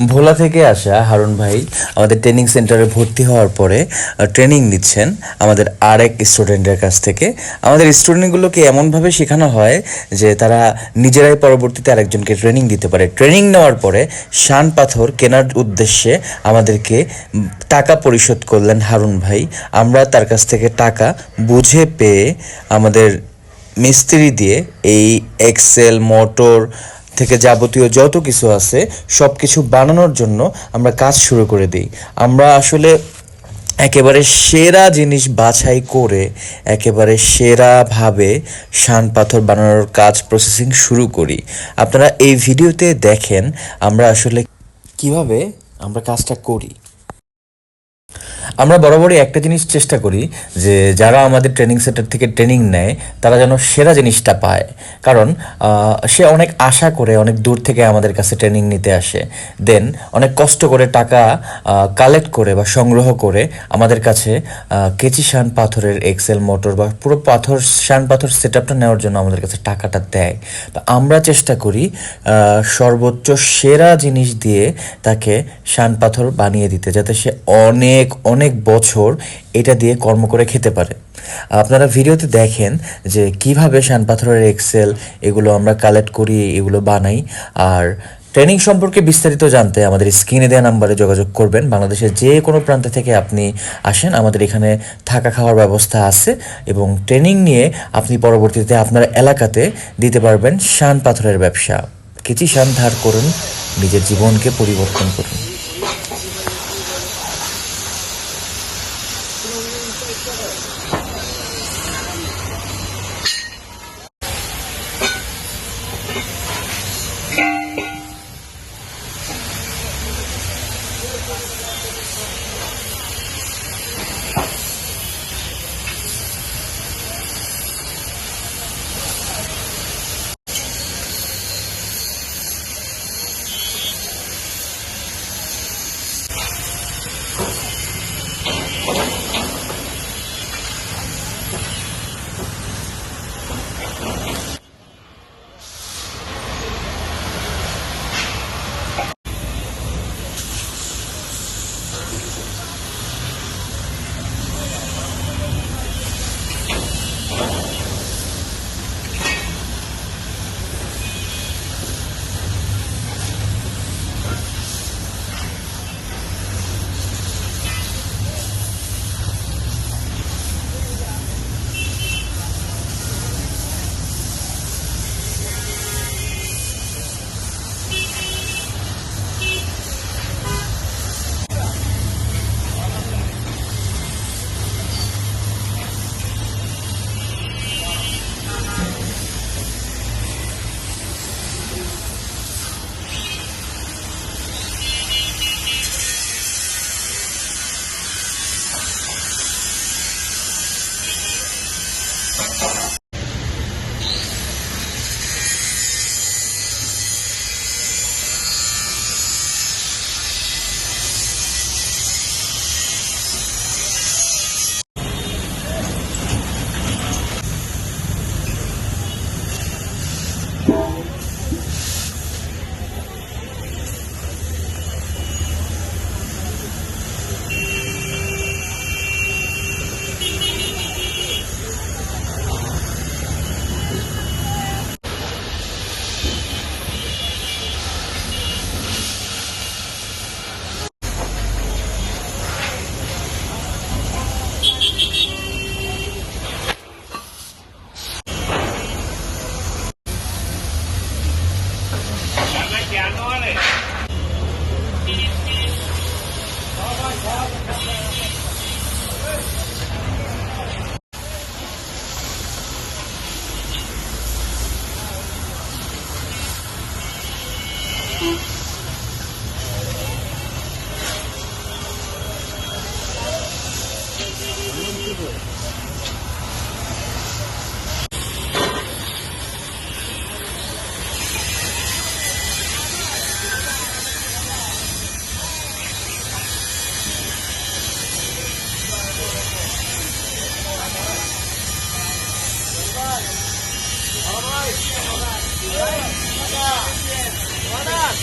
ভোলা থেকে আসা হারুন ভাই আমাদের ট্রেনিং সেন্টারে ভর্তি হওয়ার পরে ট্রেনিং নিচ্ছেন আমাদের আরেক স্টুডেন্টের কাছ থেকে। আমাদের স্টুডেন্টগুলোকে এমনভাবে শেখানো হয় যে তারা নিজেরাই পরবর্তীতে আরেকজনকে ট্রেনিং দিতে পারে। ট্রেনিং নেওয়ার পরে শান পাথর কেনার উদ্দেশ্যে আমাদেরকে টাকা পরিশোধ করলেন হারুন ভাই। আমরা তার কাছ থেকে টাকা বুঝে পেয়ে আমাদের মিস্ত্রি দিয়ে এই এক্সেল মোটর থেকে যাবতীয় যত কিছু আছে সব কিছু বানানোর জন্য আমরা কাজ শুরু করে দিই। আমরা আসলে একেবারে সেরা জিনিস বাছাই করে, একেবারে সেরাভাবে শান পাথর বানানোর কাজ প্রসেসিং শুরু করি। আপনারা এই ভিডিওতে দেখেন আমরা আসলে কীভাবে আমরা কাজটা করি। আমরা বরাবরই একটা জিনিস চেষ্টা করি যে যারা আমাদের ট্রেনিং সেন্টার থেকে ট্রেনিং নেয়, তারা যেন সেরা জিনিসটা পায়। কারণ সে অনেক আশা করে অনেক দূর থেকে আমাদের কাছে ট্রেনিং নিতে আসে। দেন অনেক কষ্ট করে টাকা কালেক্ট করে বা সংগ্রহ করে আমাদের কাছে কেচি শান পাথরের এক্সেল মোটর বা পুরো পাথর, শান পাথর সেট আপটা নেওয়ার জন্য আমাদের কাছে টাকাটা দেয়। তো আমরা চেষ্টা করি সর্বোচ্চ সেরা জিনিস দিয়ে তাকে শান পাথর বানিয়ে দিতে, যাতে সে অনেক অনেক বছর এটা দিয়ে কর্ম করে খেতে পারে। আপনারা ভিডিওতে দেখেন যে কীভাবে শান পাথরের এক্সেল এগুলো আমরা কালেক্ট করি, এগুলো বানাই। আর ট্রেনিং সম্পর্কে বিস্তারিত জানতে আমাদের স্ক্রিনে দেওয়া নাম্বারে যোগাযোগ করবেন। বাংলাদেশের যে কোনো প্রান্ত থেকে আপনি আসেন। আমাদের এখানে থাকা খাওয়ার ব্যবস্থা আছে এবং ট্রেনিং নিয়ে আপনি পরবর্তীতে আপনার এলাকাতে দিতে পারবেন শান পাথরের ব্যবসা। কিছু শান ধার করুন, নিজের জীবনকে পরিবর্তন করুন। まだ